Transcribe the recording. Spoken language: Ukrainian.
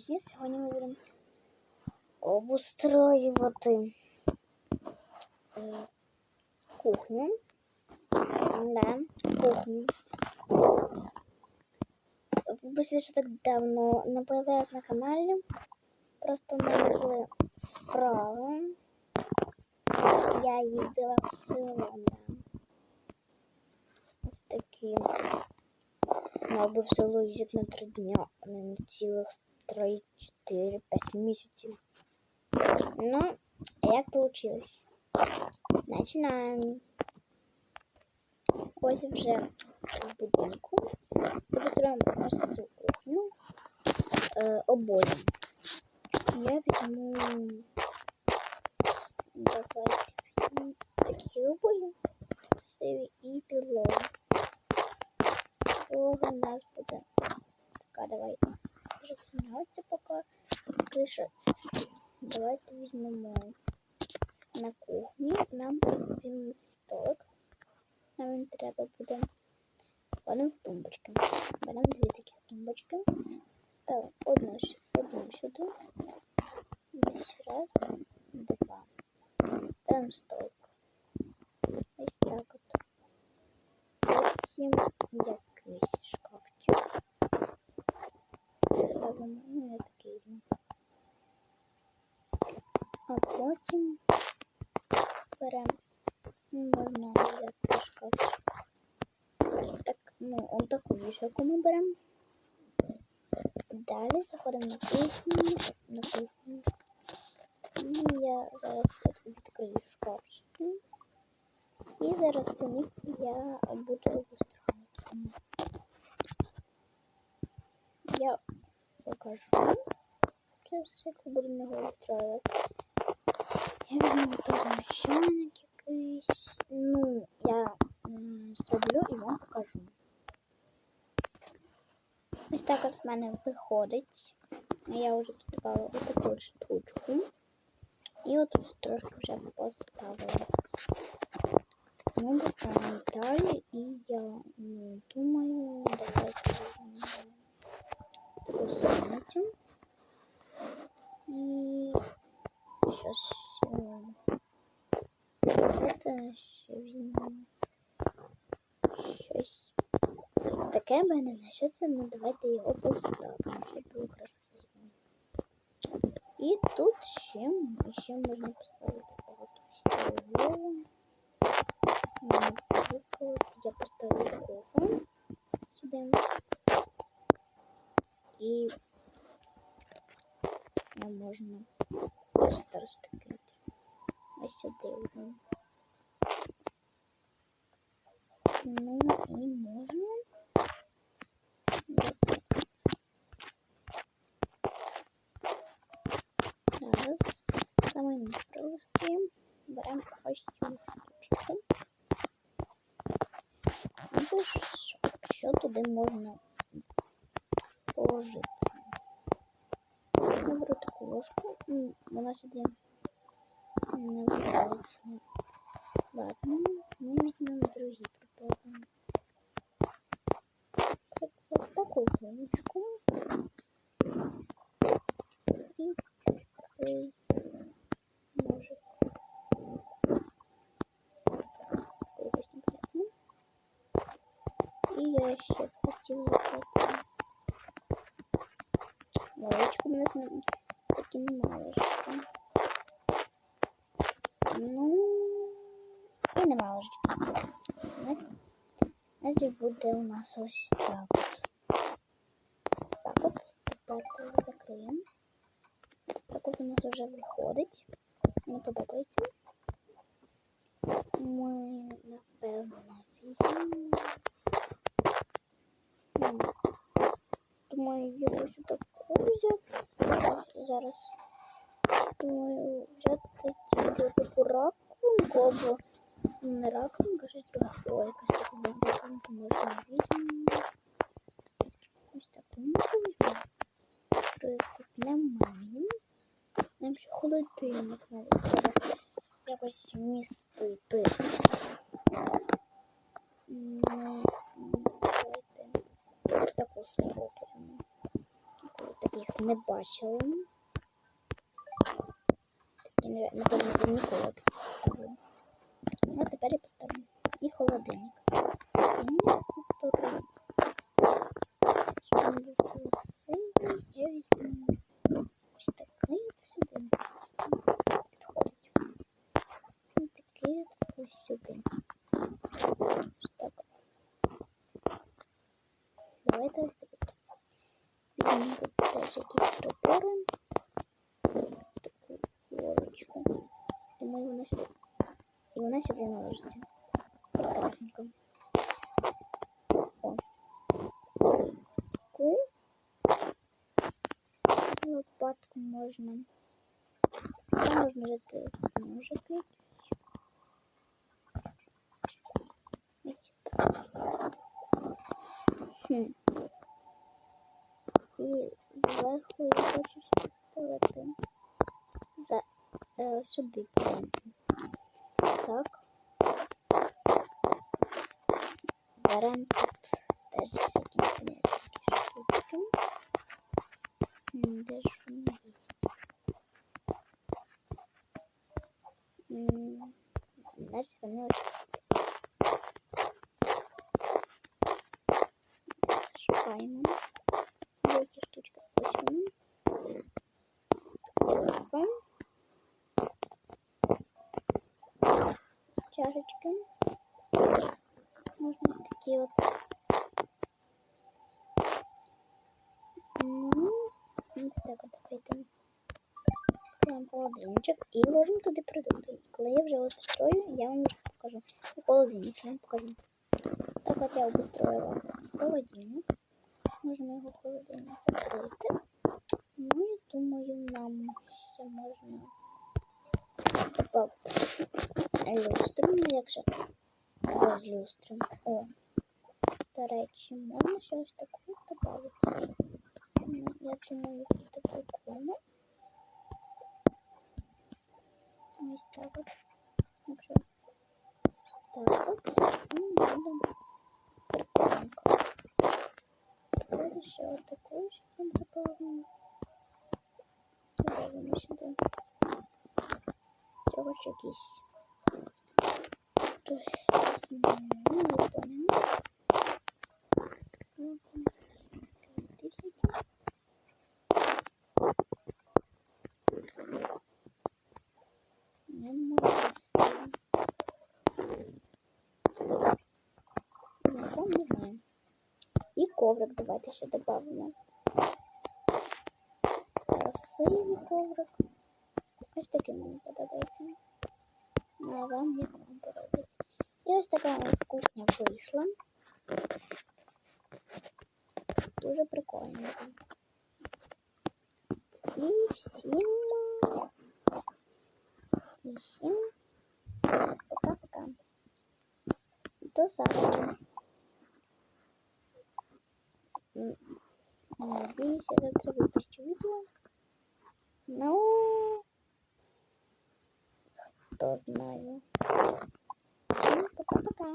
друзі! Сьогодні ми будемо обустроювати е, кухню. Да, кухню. Вибачте, що так давно не появилась на каналі. Просто в мене були справи. Я їздила в село. Ось такі. Мав би в село на три дня, а не на цілих 3, 4, 5 місяців. Ну, як получилось? Начинаємо. Ось вже в будинку. Построїмо цю кухню е, обоє. Я візьму давайте візьму такі обої. Сиві і білові. Підлога у нас буде така, давайте. Вже сняться поки. Криша. Давайте візьмемо на кухні. Нам візьмемо цей столик. Нам він треба буде. Кладемо в тумбочки. Беремо дві такі тумбочки. Ставимо одну, с- одну сюди. Ось раз, два. Беремо столик. Ось так от. Потім якийсь Ставимо, ну я такий візьму. А потім беремо, ну, можна взяти шкафчик. Так, ну, он таку вішалку ми беремо. Далі заходимо на кухню, на кухню. І я зараз відкрию шкафчики. І зараз це місце я буду обустроюватися. Я покажу. Це все, будемо його. Я візьму певно чайник якийсь. Ну, я зроблю і вам покажу. Ось так от в мене виходить. Я вже додала отаку от штучку. І отут трошки вже поставила. Ну, далі, і я ну, думаю, давайте візьмемо таку сонницю. І щось. е, Ще щось таке в мене знайшється, ну давайте його поставимо, щоб було красиво. І тут ще, ще можна поставити багато. Наприклад, я поставлю кофе сюди. І можна просто розтакити. Ось сюди вже. Ну і можна. Зараз саме низ пролистуємо. Беремо ось цю штучку. Ну, це ж що туди можна положити. Я беру таку ложку. Вона сюди не вкладається. Ладно, ми візьмемо другі припробуємо. Так, от таку формочку. І такий ножик. Такий якось непонятно. І я ще б хотіла взяти ложечку. У нас не, таки немає. Ну, і нема ложечки. Значить, Значить буде у нас ось так от. Так от. Тепер закриємо. Так от у нас вже виходить. Мені подобається. Ми, напевно, візьмемо. М, Думаю, його сюди взяти. Зараз. Думаю, взяти тільки таку ну, не раковинка, щось друге. О, якась така раковинка можна візьмемо. Ось таку візьмемо. Тут немає. Нам ще холодильник навіть треба якось вмістити. Ну, давайте таку спробуємо. Таких не бачила. Такі, напевно, ніколи так не поставила. Ну, а тепер я поставлю. І холодильник. І виберу. Щоб він був красивий, я візьму ось такий от сюди. Підходить. І такий от ось сюди. Ось так от. Давайте ось тут. Візьмемо тут теж якісь прибори. Таку ложечку. Думаю, вона сюди. І вона сюди наложиться. Прекрасненько. Лопатку можна. Там можна взяти ножик. Хм. І я хочу ще ставити за е, сюди. Так. Baran tut. Derecesi ikinci ne? Tuttum. Şimdi de şunu Hmm. Neresi ben ne Şu kaymanı. Можна ось такі от. Ну, так от давайте. Прям холодильничок і ложимо туди продукти. І коли я вже обустрою, я вам їх покажу. Холодильник я вам покажу. Так от я обустроїла холодильник. Можемо його холодильник закрити. Ну, я думаю, нам ще можна додати люстру, ну же без люстру. О, до речі, можна ще додати. Ну, я думаю, буде прикольно. Ось так от. Якщо так от, ну, буде прикольненько. Давайте ще отаку ще добавимо. Добавимо сюди. Треба ще якісь. Щось, ну, не поняла. Я не можу красиво. Ну, не знаю. І коврик давайте ще додамо. Красивий коврик. Ось такий мені подобається. Ну, а вам як вам подобається. І ось така у нас кухня вийшла. Дуже прикольно. І всім. І всім. Пока-пока. До завтра. М, Надеюсь, я завтра выпущу видео. Ну, кто знаю. Всем пока-пока.